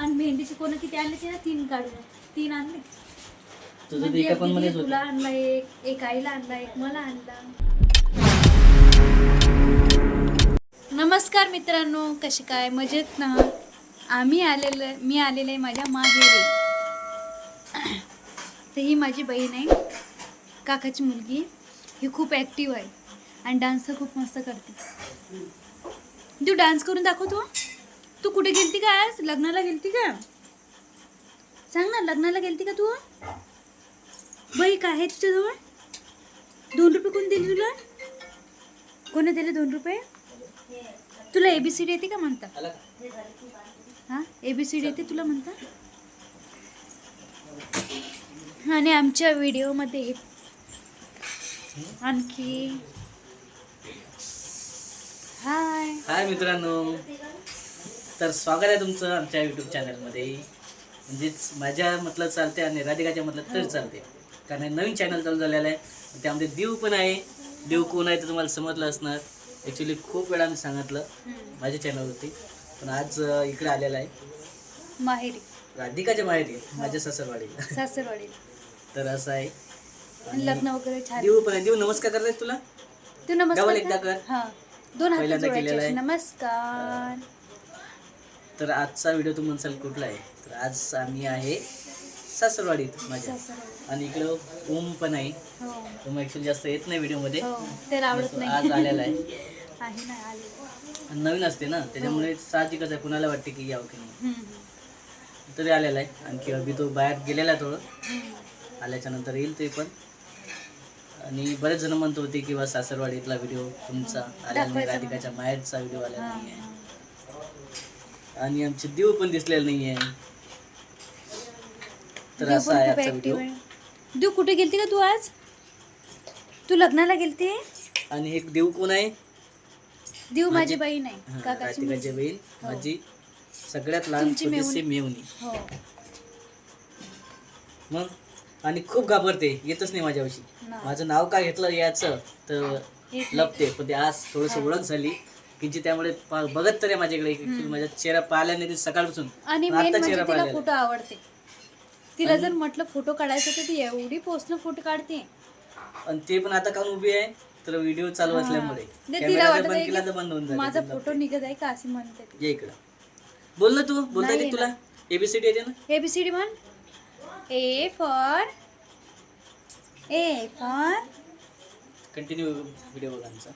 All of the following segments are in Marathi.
आणि भेंडीचे कोण किती आणले ना? तीन काढून. तीन आणले. तुझं म्हणजे ते एका पण तुला आणला एक एक आईला आणला एक मला आणला. नमस्कार मित्रांनो कसे काय? मजेत ना? आम्ही आलेलो मी आलेले आहे माझ्या माहेरी. तर ही माझी बहीण आहे काकाची मुलगी. ही खूप ॲक्टिव्ह आहे आणि डान्स खूप मस्त करते. तू डान्स करून दाखवतो तू. कुठे गेलती का आज? लग्नाला गेलती का? सांग ना लग्नाला गेलती का तू? बाई काय आहे तुझ्याजवळ दोन रुपये कोण दिले तुला? कोणी दिले दोन रुपये? तुला एबीसीडी येते का म्हणता? हा? एबीसीडी येते तुला म्हणता आणि आमच्या व्हिडिओमध्ये आणखी हाय. हाय मित्रांनो. तर स्वागत आहे तुमचं आमच्या यूट्यूब चॅनलमध्ये म्हणजेच माझ्या म्हटलं चालते आणि राधिकाच्या म्हटलं तर चालते कारण हे नवीन चॅनल चालू झालेलं आहे. त्यामध्ये देव पण आहे. देव कोण आहे ते तुम्हाला समजलं असणार. ॲक्च्युली खूप वेळा मी सांगितलं माझ्या चॅनलवरती पण आज इकडे आलेला आहे. माहेरी. राधिकाच्या माहेरी माझ्या सासरवाडीला. सासरवाडीला. तर असं आहे. लग्न वगैरे छान. देव पण देव नमस्कार करतायत तुला? तू नमस्कार एकदा कर. हा. दोन हात केलेला आहे. नमस्कार. तर आजचा व्हिडिओ तू म्हणसाल कुठला आहे? तर आज आम्ही आहे सासरवाडीत माझ्या. आणि इकडं ओम पण आहे. हो. ओम ॲक्च्युली जास्त येत नाही व्हिडिओमध्ये. हो आज आलेला आहे. नवीन असते ना त्याच्यामुळे साहजिकच आहे कुणाला वाटते की यावं की नाही. तरी आलेला आहे. आणखी अभि तो बाहेर गेलेला आहे थोडं. आल्याच्यानंतर येईल ते पण. आणि बरेच जण म्हणत होते की बा सासरवाडीतला व्हिडिओ तुमचा आला नाही राधिकाच्या माहेरचा व्हिडिओ आला हा, नाही आहे. हा. आणि आमचे देव पण दिसलेले नाही आहे तर देव असा पण आहे खूप आजचा ऍक्टिव्ह व्हिडिओ आहे. देव कुठे गेलती का तू आज? तू लग्नाला गेलती? आणि एक देव कोण आहे? देव माझी माझी- बहीण हा, आहे काकाची मुलगी. राधिकाची बहीण. हो. माझी सगळ्यात लहान तुमची छोटीशी. मेवणी. हो. मग? आणि खूप घाबरते. येतच नाही माझ्याविषयी. ना. माझं नाव काय घेतलं याचं? तर नाही. लपते. पण ते आज थोडस हा. ओळख झाली. की जी त्यामुळे पा- बघत तरी आहे माझ्याकडे की हम्म. माझा चेहरा पाहिला नाही ती सकाळपासून आणि पण मेन आता म्हणजे चेहरा तिला. फोटो आवडते तिला जर म्हटलं फोटो काढायचं तर ती एवढी पोस्टनं फोटो काढते आणि ते पण आता काऊन उभी आहे तर व्हिडिओ चालू. असल्यामुळे नाही, तिला कॅमेरा वाटत जर बंद आहे केला की तर बंद होऊन जाईल माझा फोटो. निघत आहे का असे म्हणते ती. ये इकडं बोल ना तू बोलता येते तुला. एबीसीडी येते ना एबीसीडी म्हण A for A for continue video बघा आमचा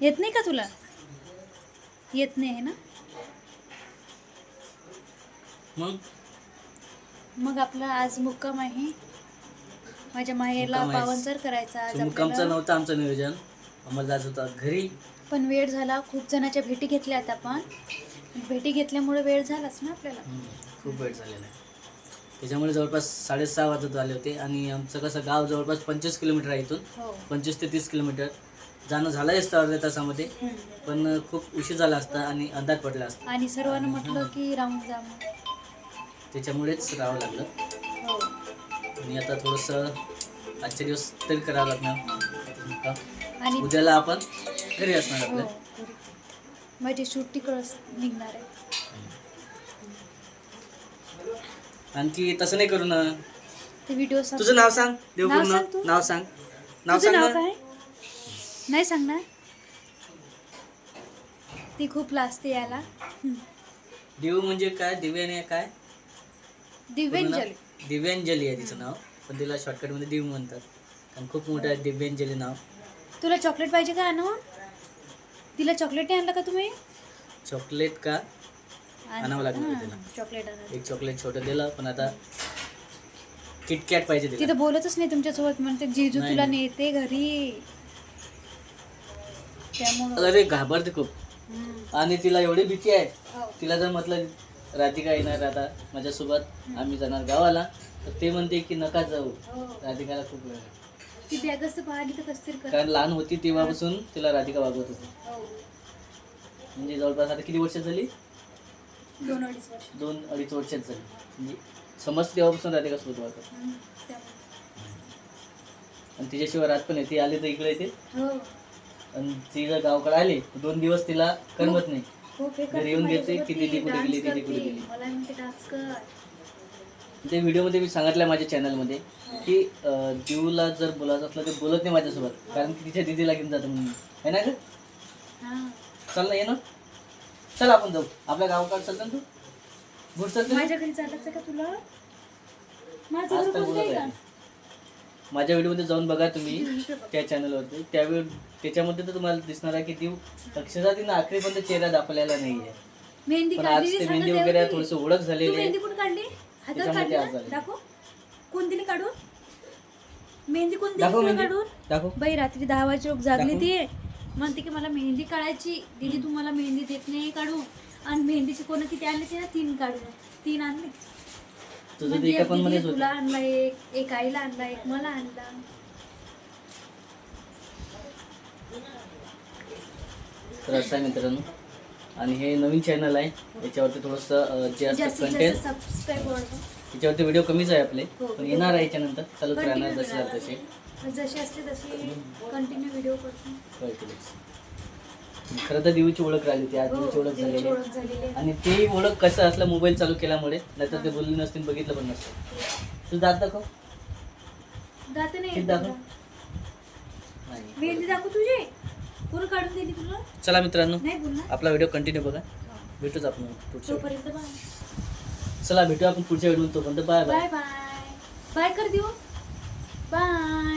येत नाही का तुला येत नाही आहे ना? मग? मग आपला आज मुक्काम आहे. माझ्या माहेरला मुक्काम आहे. पावनसर करायचा आज मुक्कामचं आपल्याला. नव्हतं आमचं नियोजन. आम्हाला जायचं होतं घरी. पण वेळ झाला. खूप जणांच्या भेटी घेतल्या आता आपण. भेटी घेतल्यामुळे वेळ झालाच ना आपल्याला. हम्म, खूप वेळ झालेला आहे. त्याच्यामुळे जवळपास साडेसहा वाजत आले होते. आणि आमचं कसं गाव जवळपास पंचवीस किलोमीटर आहे इथून. हो. पंचवीस ते तीस किलोमीटर. जाणं झालं असतं अर्ध्या तासामध्ये. पण खूप उशीर झाला असता आणि अंदाज पडला असता. आणि सर्वांना म्हटलं की राहून जा. त्याच्यामुळेच राहावं लागलं. हो. आणि आता थोडंसं आजचे दिवस तरी करावं लागणार. आणि उद्याला आपण घरी असणार हो आपल्या. माझी तिकडंच निघणार आहे. आणखी तसं नाही करू ना. ते व्हिडिओ तुझं नाव सांग देव नाव सांग तू. नाव सांग. नाही सांगणार? ती खूप लाजते याला. देव म्हणजे काय? दिव्याने काय? दिव्यांजली? दिव्यांजली आहे तिचं नाव. पण तिला शॉर्टकटमध्ये दिव म्हणतात. आणि खूप मोठं आहे दिव्यांजली नाव. तुला चॉकलेट पाहिजे का आणून तिला चॉकलेट नाही आणलं का तुम्ही? चॉकलेट का? आण- आणावं लागणार तिला. चॉकलेट आणा एक चॉकलेट छोटं दिलं पण आता किटकॅट पाहिजे तिला. तिथं बोलतच नाही तुमच्यासोबत. म्हणते जिजू नाही, तुला नाही. नेते घरी. त्यामुळं अरे घाबरते खूप. आणि तिला एवढी भीती आहे हो. तिला जर म्हटलं राधिका येणार आता माझ्यासोबत आम्ही जाणार गावाला तर ते म्हणते की नका जाऊ हो. राधिकाला खूप वेळ आहे. ती बॅग असं पाहिली तर कसं तरी कर कारण लहान होती तेव्हापासून तिला राधिका वागवत होती हो. म्हणजे जवळपास आता किती वर्ष झाली दोन अडीच वर्ष दोन अडीच वर्षात झाली म्हणजे समज तेव्हापासून राधिका सोबत वागत हम्म. त्यामुळे. आणि तिच्याशिवाय रात पण येते आली तर इकडे येते हो आणि ती जर गावाकडे आली तर दोन दिवस तिला करमत नाही. खूप हे घरी करते येऊन घेते की दीदी ती, कुठे dance गेली, दीदी करते. कुठे गेली. मला म्हणते डान्स कर. त्या व्हिडिओमध्ये मी सांगितलं माझ्या चॅनलमध्ये की अं, दिवला जर बोलायचं असलं तर बोलत नाही माझ्यासोबत कारण की तिच्या दिदीला घेऊन जातो म्हणून. है ना ग? हा. चल ना ये ना. चल आपण जाऊ. आपल्या गावाकडे चालतं ना तू. ना? माझ्या घरी चालायचं का तुला? माझं आज घर तर कोणतं बोलत आहे. का? आहे माझ्या व्हिडिओमध्ये जाऊन बघा तुम्ही त्या चॅनलवरती त्यावेळी त्याच्यामध्ये तर तुम्हाला दिसणार आहे की ती अक्षरशः तिनं आखरीपर्यंत चेहरा दाखवलेला नाही आहे मेहंदी पण आज ते मेहंदी वगैरे ती. थोडस ओळख तू झालेली आहे. मेहंदी कुठे काढली? हातात त्याच्यामध्ये काढली आज ना? झाली. दाखव. कोण दिली काढून? मेहंदी कोण दिली दाखव तुला मेहंदी. काढून? दाखव. बाई रात्री दहा वाजे जागली दाखव. ती. म्हणते की मला मेहंदी काढायची. दीदी तू मला मेहंदी देत नाही काढू आणि मेहंदीची कोण किती आणली ती ना? तीन काढून. तीन आणले. तुझं म्हणजे ते एका एक पण दीदी मध्येच तुला होतं. आणला एक एक आईला आणला एक मला आणला. तर असं आहे मित्रांनो. आणि हे नवीन चॅनल आहे. याच्यावरती थोडंसं जे असतं जास्तीत कंटेंट जास्त सबस्क्राईब वाढवा. त्याच्यावरती व्हिडिओ कमीच आहे आपले. हो. पण येणार आहे याच्यानंतर. चालूच राहणार जसे करा. तसे. जसे असते तसे कंटिन्यू व्हिडिओ करतो. कळतीलच. खरं तर देवीची ओळख राहिली ती आज हो, देवीची ओळख झालेली आहे. आणि ते ओळख कसं असलं मोबाईल चालू केल्यामुळे नाहीतर ते बोलली नसतील बघितलं पण नसतं तू दात दाखव. दात नाही किती येत दाखव? तुला. नाही. मेहंदी दाखव तुझी? कोण काढून दिली तुला. चला मित्रांनो नाही आपला व्हिडिओ कंटिन्यू बघा. भेटूच आपण पुढच्या तोपर्यंत बाय. व्हिडिओ. चला भेटू आपण पुढच्या व्हिडिओ तोपर्यंत bye bye. Bye bye. Bye कर देऊ. बाय.